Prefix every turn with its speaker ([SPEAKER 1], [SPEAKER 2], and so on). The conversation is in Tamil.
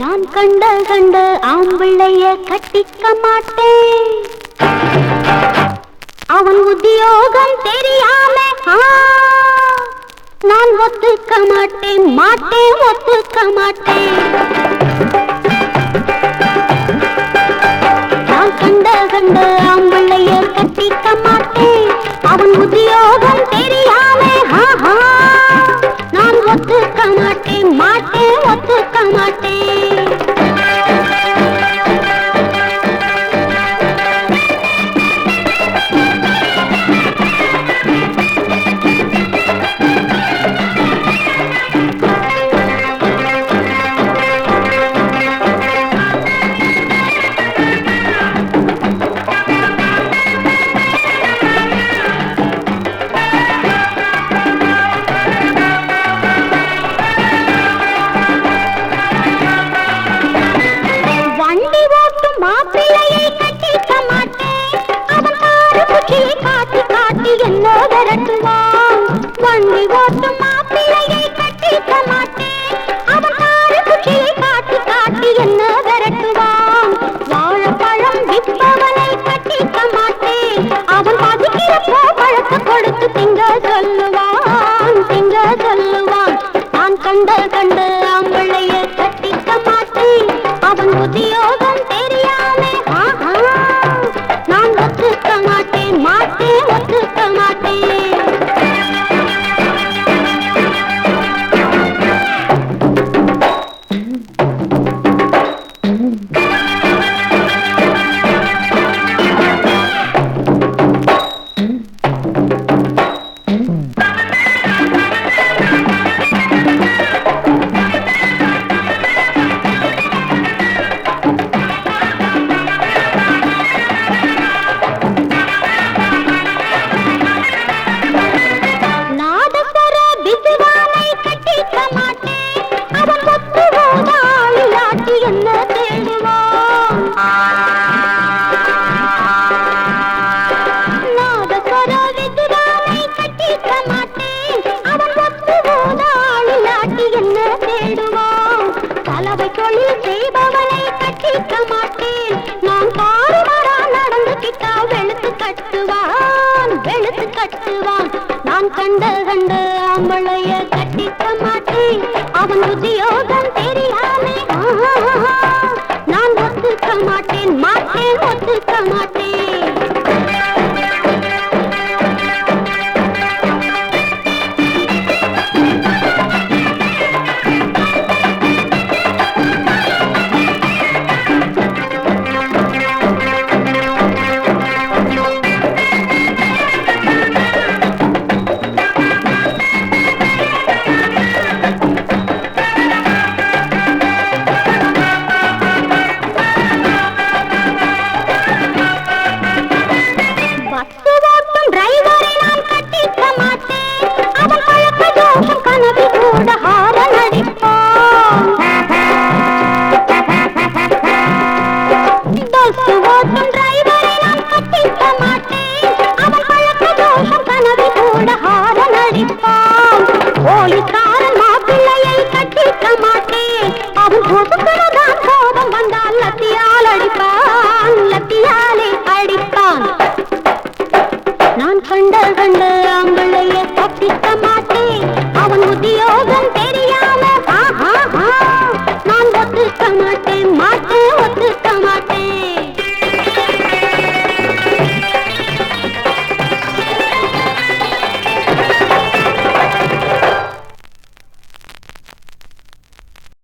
[SPEAKER 1] நான் கண்ட கண்ட ஆம்பிள்ளைய கட்டிக்க மாட்டேன். அவன் உத்தியோகம் தெரியாம நான் ஒத்துக்க மாட்டேன் மாட்டேன் ஒத்துக்க மாட்டேன். கண்கள் கண்டு நான் கண்டு கண்டு அவளைய கட்டிக்க மாட்டேன். அவன் ருதியோகம் தெரியாமே